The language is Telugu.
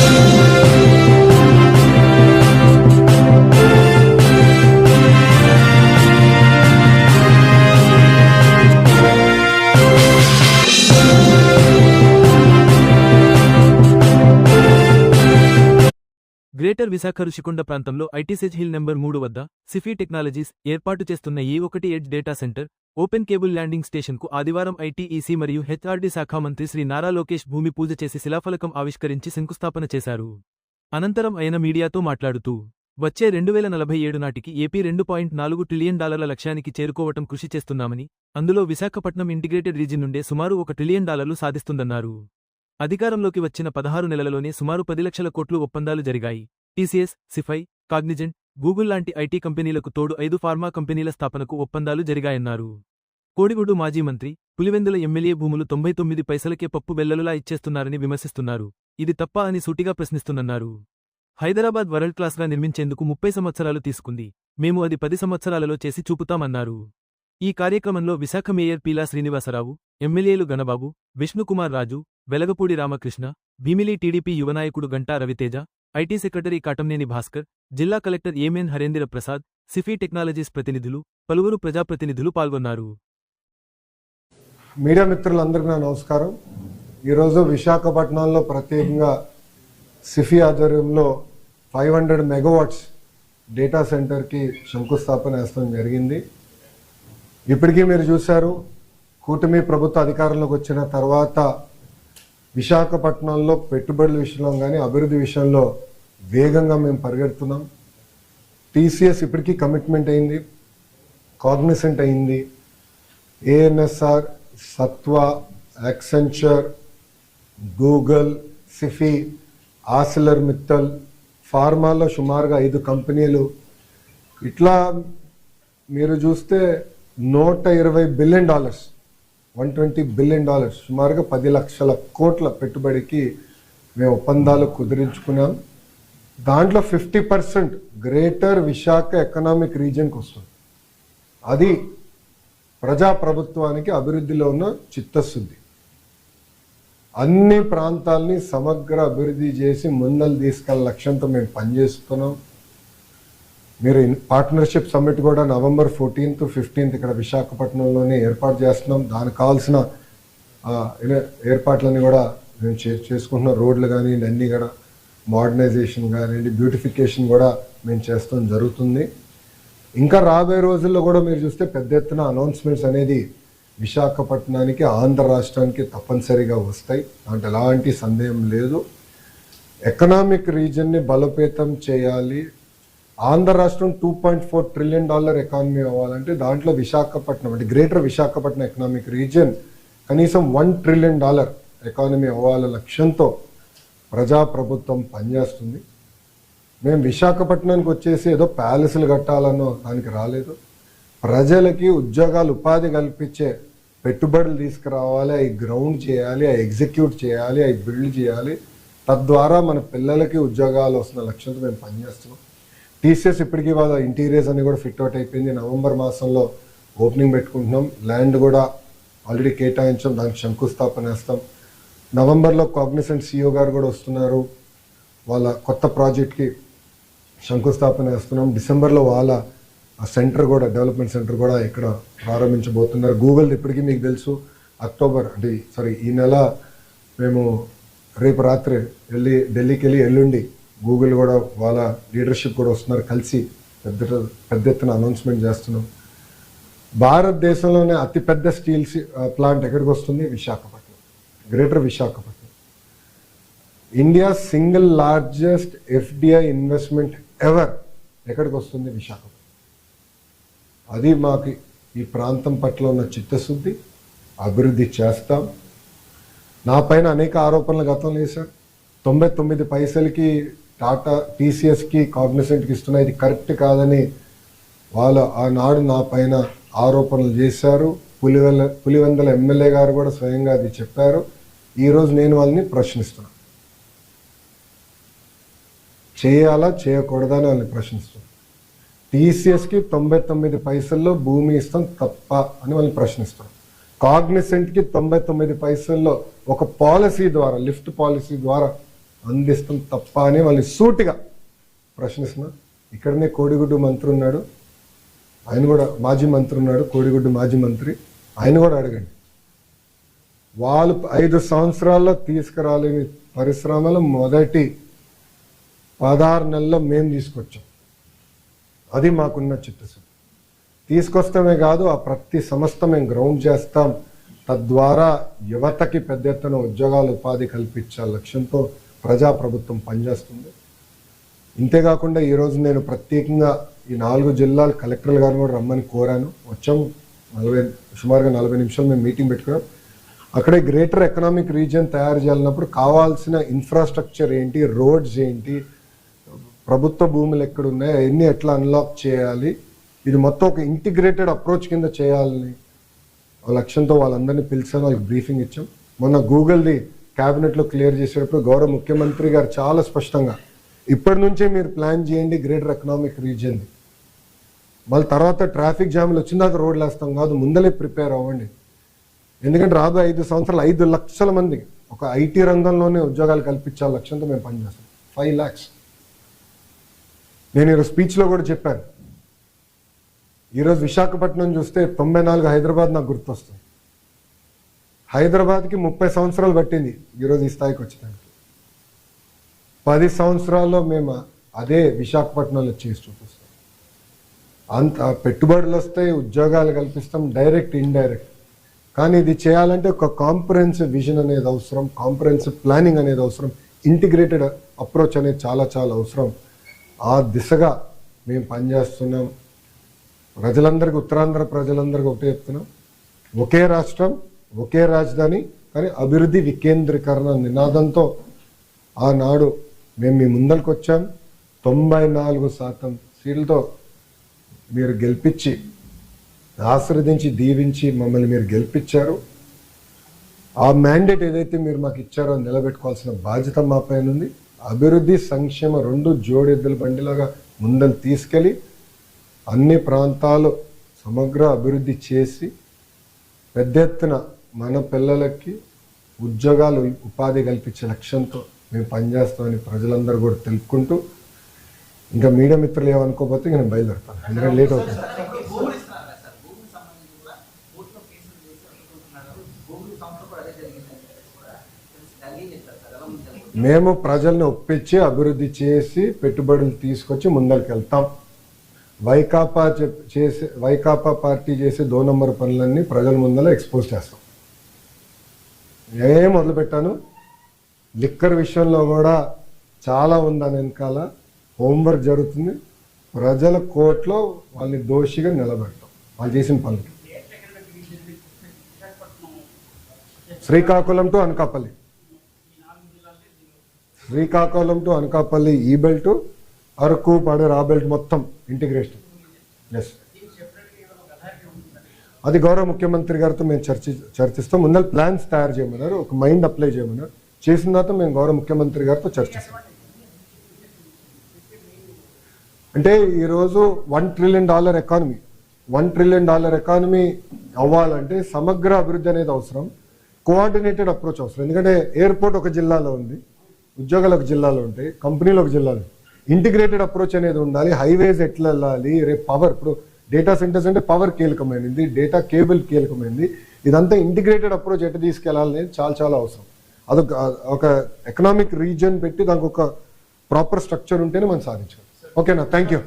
Thank you. Greater Visakha Rushikonda ప్రాంతంలో ఐటీసెజ్ హిల్ నెంబర్ మూడు వద్ద సిఫీ టెక్నాలజీస్ ఏర్పాటు చేస్తున్న ఈ ఒకటి edge data centre open cable landing స్టేషన్కు ఆదివారం ఐటీఈసీ మరియు హెచ్ఆర్డీ శాఖ మంత్రి శ్రీ నారా లోకేష్ భూమి పూజ చేసి శిలాఫలకం ఆవిష్కరించి శంకుస్థాపన చేశారు. అనంతరం ఆయన మీడియాతో మాట్లాడుతూ వచ్చే రెండు వేల నలభై ఏడు నాటికి ఏపీ రెండు పాయింట్ నాలుగు ట్రిలియన్ డాలర్ల లక్ష్యానికి చేరుకోవటం కృషి చేస్తున్నామని అందులో విశాఖపట్నం ఇంటిగ్రేటెడ్ రీజియన్ నుండే సుమారు ఒక ట్రిలియన్ డాలర్లు సాధిస్తుందన్నారు. అధికారంలోకి వచ్చిన పదహారు నెలలలోనే సుమారు పది లక్షల కోట్లు ఒప్పందాలు జరిగాయి. టీసీఎస్ సిఫై కాగ్నిజెంట్ గూగుల్ లాంటి ఐటీ కంపెనీలకు తోడు ఐదు ఫార్మా కంపెనీల స్థాపనకు ఒప్పందాలు జరిగాయన్నారు. కోడిగుడు మాజీ మంత్రి పులివెందుల ఎమ్మెల్యే భూములు తొంభై తొమ్మిది పైసలకే పప్పు బెల్లలులా ఇచ్చేస్తున్నారని విమర్శిస్తున్నారు. ఇది తప్ప అని సూటిగా ప్రశ్నిస్తున్నారు హైదరాబాద్ వరల్డ్ క్లాస్గా నిర్మించేందుకు ముప్పై సంవత్సరాలు తీసుకుంది. మేము అది పది సంవత్సరాలలో చేసి చూపుతామన్నారు. ఈ కార్యక్రమంలో విశాఖ మేయర్ పీలా శ్రీనివాసరావు ఎమ్మెల్యేలు గణబాబు విష్ణుకుమార్ రాజు వెలగపూడి రామకృష్ణ భీమిలి టీడీపీ యువనాయకుడు గంటా రవితేజ ఐటీ సెక్రటరీ కాటంనేని భాస్కర్ జిల్లా collector M N Harendra Prasad Sify technologies ప్రతినిధులు పలువురు ప్రజాప్రతినిధులు పాల్గొన్నారు. మీడియా మిత్రులందరికీ నా నమస్కారం. ఈరోజు విశాఖపట్నంలో ప్రత్యేకంగా సిఫీ ఆధ్వర్యంలో ఫైవ్ హండ్రెడ్ మెగావాట్స్ డేటా సెంటర్కి శంకుస్థాపన వేస్తాం జరిగింది. ఇప్పటికీ మీరు చూశారు కూటమి ప్రభుత్వ అధికారంలోకి వచ్చిన తర్వాత విశాఖపట్నంలో పెట్టుబడుల విషయంలో కానీ అభివృద్ధి విషయంలో వేగంగా మేము పరిగెడుతున్నాం. టీసీఎస్ ఇప్పటికీ కమిట్మెంట్ అయింది కాగ్నిసెంట్ అయింది. ANSR Sattva Accenture Google Sify ఆసిలర్ Mittal ఫార్మాలో సుమారుగా ఐదు కంపెనీలు. ఇట్లా మీరు చూస్తే నూట ఇరవై billion dollars one twenty billion dollars సుమారుగా పది లక్షల కోట్ల పెట్టుబడికి మేము ఒప్పందాలు కుదిరించుకున్నాం. దాంట్లో fifty percent greater Visakha economic రీజియన్కి వస్తుంది. అది ప్రజాప్రభుత్వానికి అభివృద్ధిలో ఉన్న చిత్తశుద్ధి. అన్ని ప్రాంతాల్ని సమగ్ర అభివృద్ధి చేసి ముందలు తీసుకెళ్ళ లక్ష్యంతో మేము పనిచేస్తున్నాం. మీరు పార్ట్నర్షిప్ సమ్మిట్ కూడా నవంబర్ ఫోర్టీన్త్ ఫిఫ్టీన్త్ ఇక్కడ విశాఖపట్నంలోనే ఏర్పాటు చేస్తున్నాం. దానికి కావాల్సిన ఏర్పాట్లన్నీ కూడా మేము చే- చేసుకుంటున్నాం. రోడ్లు కానీ అన్నీ కూడా మోడర్నైజేషన్ కానివ్వండి బ్యూటిఫికేషన్ కూడా మేము చేస్తాం జరుగుతుంది. ఇంకా రాబోయే రోజుల్లో కూడా మీరు చూస్తే పెద్ద ఎత్తున అనౌన్స్మెంట్స్ అనేది విశాఖపట్నానికి ఆంధ్ర రాష్ట్రానికి తప్పనిసరిగా వస్తాయి. దాంట్లో ఎలాంటి సందేహం లేదు. ఎకనామిక్ రీజన్ని బలోపేతం చేయాలి. ఆంధ్ర రాష్ట్రం two point four trillion dollar economy అవ్వాలంటే దాంట్లో విశాఖపట్నం అంటే గ్రేటర్ విశాఖపట్నం ఎకనామిక్ రీజియన్ కనీసం వన్ ట్రిలియన్ డాలర్ ఎకానమీ అవ్వాల లక్ష్యంతో ప్రజాప్రభుత్వం పనిచేస్తుంది. మేము విశాఖపట్నానికి వచ్చేసి ఏదో ప్యాలెస్లు కట్టాలనో దానికి రాలేదు. ప్రజలకి ఉద్యోగాలు ఉపాధి కల్పించే పెట్టుబడులు తీసుకురావాలి అవి గ్రౌండ్ చేయాలి అవి ఎగ్జిక్యూట్ చేయాలి అవి బిల్డ్ చేయాలి. తద్వారా మన పిల్లలకి ఉద్యోగాలు వస్తున్న లక్ష్యంతో మేము పనిచేస్తున్నాం. టీసీఎస్ ఇప్పటికీ వాళ్ళ ఇంటీరియర్స్ అన్ని కూడా ఫిట్ అవుట్ అయిపోయింది. నవంబర్ మాసంలో ఓపెనింగ్ పెట్టుకుంటున్నాం. ల్యాండ్ కూడా ఆల్రెడీ కేటాయించాం. దానికి శంకుస్థాపన వేస్తాం నవంబర్లో కాగ్నిసెంట్ సిఇఓ గారు కూడా వస్తున్నారు. వాళ్ళ కొత్త ప్రాజెక్ట్కి శంకుస్థాపన వేస్తున్నాం డిసెంబర్లో వాళ్ళ ఆ సెంటర్ కూడా డెవలప్మెంట్ సెంటర్ కూడా ఇక్కడ ప్రారంభించబోతున్నారు. గూగుల్ ఇప్పటికీ మీకు తెలుసు. అక్టోబర్ అంటే సారీ ఈ నెల మేము రేపు రాత్రి వెళ్ళి ఢిల్లీకి వెళ్ళి ఎల్లుండి గూగుల్ కూడా వాళ్ళ లీడర్షిప్ కూడా వస్తున్నారు కలిసి. పెద్ద పెద్ద ఎత్తున అనౌన్స్మెంట్ చేస్తున్నాం. భారతదేశంలోనే అతిపెద్ద స్టీల్ ప్లాంట్ ఎక్కడికి వస్తుంది? Visakhapatnam. Greater Visakhapatnam. India single largest FDI investment ever ఎక్కడికి వస్తుంది? విశాఖపట్నం. అది మాకు ఈ ప్రాంతం పట్ల ఉన్న చిత్తశుద్ధి అభివృద్ధి చేస్తాం. నా పైన అనేక ఆరోపణలు గతంలో వేశారు. తొంభై తొమ్మిది పైసలకి టాటా టీసీఎస్కి కాగ్నిసెంట్కి ఇస్తున్న ఇది కరెక్ట్ కాదని వాళ్ళు ఆనాడు నా పైన ఆరోపణలు చేశారు. పులివెల పులివెందల ఎమ్మెల్యే గారు కూడా స్వయంగా అది చెప్పారు. ఈరోజు నేను వాళ్ళని ప్రశ్నిస్తున్నాను చేయాలా చేయకూడదా అని వాళ్ళని ప్రశ్నిస్తున్నాను టీసీఎస్కి తొంభై తొమ్మిది పైసల్లో భూమి ఇస్తాం తప్ప అని వాళ్ళని ప్రశ్నిస్తున్నాం. కాగ్నిసెంట్కి తొంభై తొమ్మిది పైసల్లో ఒక పాలసీ ద్వారా లిఫ్ట్ పాలసీ ద్వారా అందిస్తాం తప్ప అని వాళ్ళని సూటిగా ప్రశ్నిస్తున్నా. ఇక్కడనే కోడిగుడ్డు మంత్రి ఉన్నాడు. ఆయన కూడా మాజీ మంత్రి ఉన్నాడు కోడిగుడ్డు మాజీ మంత్రి. ఆయన కూడా అడగండి. వాళ్ళు ఐదు సంవత్సరాల్లో తీసుకురాలేని పరిశ్రమలు మొదటి పదహారు నెలల్లో మేము తీసుకొచ్చాం. అది మాకున్న చిత్తశుద్ధి. తీసుకొస్తామే కాదు ఆ ప్రతి సంస్థ మేము గ్రౌండ్ చేస్తాం. తద్వారా యువతకి పెద్ద ఎత్తున ఉద్యోగాలు ఉపాధి కల్పించే లక్ష్యంతో ప్రజాప్రభుత్వం పనిచేస్తుంది. ఇంతేకాకుండా ఈరోజు నేను ప్రత్యేకంగా ఈ నాలుగు జిల్లాల కలెక్టర్లు గారిని కూడా రమ్మని కోరాను. వచ్చాము నలభై సుమారుగా నలభై నిమిషాలు మేము మీటింగ్ పెట్టుకున్నాం. అక్కడే గ్రేటర్ ఎకనామిక్ రీజియన్ తయారు చేయాలన్నప్పుడు కావాల్సిన ఇన్ఫ్రాస్ట్రక్చర్ ఏంటి రోడ్స్ ఏంటి ప్రభుత్వ భూములు ఎక్కడ ఉన్నాయి అవన్నీ ఎట్లా అన్లాక్ చేయాలి ఇది మొత్తం ఒక ఇంటిగ్రేటెడ్ అప్రోచ్ కింద చేయాలని ఆ లక్ష్యంతో వాళ్ళందరినీ పిలిచాను వాళ్ళకి బ్రీఫింగ్ ఇచ్చాం. మొన్న గూగుల్ది క్యాబినెట్లో క్లియర్ చేసేటప్పుడు గౌరవ ముఖ్యమంత్రి గారు చాలా స్పష్టంగా ఇప్పటి నుంచే మీరు ప్లాన్ చేయండి గ్రేటర్ ఎకనామిక్ రీజియన్ మళ్ళీ తర్వాత ట్రాఫిక్ జామ్లు వచ్చిన తర్వాత రోడ్లు వేస్తాం కాదు ముందలే ప్రిపేర్ అవ్వండి. ఎందుకంటే రాబోయే ఐదు సంవత్సరాలు ఐదు లక్షల మంది ఒక ఐటీ రంగంలోనే ఉద్యోగాలు కల్పించాలి లక్ష్యంతో మేము పనిచేస్తాం. ఫైవ్ ల్యాక్స్ నేను ఈరోజు స్పీచ్లో కూడా చెప్పాను. ఈరోజు విశాఖపట్నం చూస్తే తొంభై నాలుగు హైదరాబాద్ నాకు గుర్తొస్తుంది. హైదరాబాద్కి ముప్పై సంవత్సరాలు పట్టింది ఈరోజు ఈ స్థాయికి వచ్చేదానికి పది సంవత్సరాల్లో మేము అదే విశాఖపట్నంలో చేసి చూపిస్తాం. అంత పెట్టుబడులు వస్తాయి ఉద్యోగాలు కల్పిస్తాం డైరెక్ట్ ఇండైరెక్ట్. కానీ ఇది చేయాలంటే ఒక కాంప్రహెన్సివ్ విజన్ అనేది అవసరం కాంప్రహెన్సివ్ ప్లానింగ్ అనేది అవసరం ఇంటిగ్రేటెడ్ అప్రోచ్ అనేది చాలా చాలా అవసరం. ఆ దిశగా మేము పనిచేస్తున్నాం. ప్రజలందరికీ ఉత్తరాంధ్ర ప్రజలందరికీ ఒకటే చెప్తున్నాం. ఒకే రాష్ట్రం ఒకే రాజధాని కానీ అభివృద్ధి వికేంద్రీకరణ నినాదంతో ఆనాడు మేము మీ ముందరికి వచ్చాం తొంభై నాలుగు శాతం సీట్లతో మీరు గెలిపించి ఆశీర్వదించి దీవించి మమ్మల్ని మీరు గెలిపించారు. ఆ మ్యాండేట్ ఏదైతే మీరు మాకు ఇచ్చారో నిలబెట్టుకోవాల్సిన బాధ్యత మా పైన ఉంది. అభివృద్ధి సంక్షేమ రెండు జోడెద్దుల బండిలాగా ముందలు తీసుకెళ్ళి అన్ని ప్రాంతాలు సమగ్ర అభివృద్ధి చేసి పెద్ద ఎత్తున మన పిల్లలకి ఉద్యోగాలు ఉపాధి కల్పించే లక్ష్యంతో మేము పనిచేస్తామని ప్రజలందరూ కూడా తెలుపుకుంటూ ఇంకా మీడియా మిత్రులు ఏమనుకోకపోతే నేను బయలుదేరుతాను. ఎందుకంటే లేట్ అవుతుంది. మేము ప్రజల్ని ఒప్పించి అభివృద్ధి చేసి పెట్టుబడులు తీసుకొచ్చి ముందరికి వెళ్తాం. వైకాపా చేసే వైకాపా పార్టీ చేసే దో నంబర్ పనులన్నీ ప్రజల ముందర ఎక్స్పోజ్ చేస్తాం. ఏం మొదలుపెట్టాను. లిక్కర్ విషయంలో కూడా చాలా ఉంది దాని వెనకాల. హోంవర్క్ జరుగుతుంది. ప్రజల కోర్టులో వాళ్ళని దోషిగా నిలబెడతాం. వాళ్ళు చేసిన పనులు. శ్రీకాకుళం టు అనకాపల్లి. శ్రీకాకుళం టు అనకాపల్లి ఈ బెల్ట్ అరకు పడేరు ఆ బెల్ట్ మొత్తం ఇంటిగ్రేషన్. ఎస్ అది గౌరవ ముఖ్యమంత్రి గారితో మేము చర్చి చర్చిస్తాం. ముందర ప్లాన్స్ తయారు చేయమన్నారు. ఒక మైండ్ అప్లై చేయమన్నారు. చేసిన తర్వాత మేము గౌరవ ముఖ్యమంత్రి గారితో చర్చిస్తాం. అంటే ఈరోజు one trillion dollar economy. One trillion dollar economy అవ్వాలంటే సమగ్ర అభివృద్ధి అనేది అవసరం. కోఆర్డినేటెడ్ అప్రోచ్ అవసరం. ఎందుకంటే ఎయిర్పోర్ట్ ఒక జిల్లాలో ఉంది. ఉద్యోగాలు ఒక జిల్లాలో ఉంటాయి. కంపెనీలు ఒక జిల్లాలో ఇంటిగ్రేటెడ్ అప్రోచ్ అనేది ఉండాలి. హైవేస్ ఎట్లా వెళ్ళాలి? రేపు పవర్. ఇప్పుడు డేటా సెంటర్స్ అంటే పవర్ కీలకమైనది డేటా కేబుల్ కీలకమైనది. ఇదంతా ఇంటిగ్రేటెడ్ అప్రోచ్ ఎట్లా తీసుకెళ్ళాలనేది చాలా చాలా అవసరం. అదొక ఒక ఎకనామిక్ రీజన్ పెట్టి దానికి ఒక ప్రాపర్ స్ట్రక్చర్ ఉంటేనే మనం సాధించాలి ఓకేనా థ్యాంక్ యూ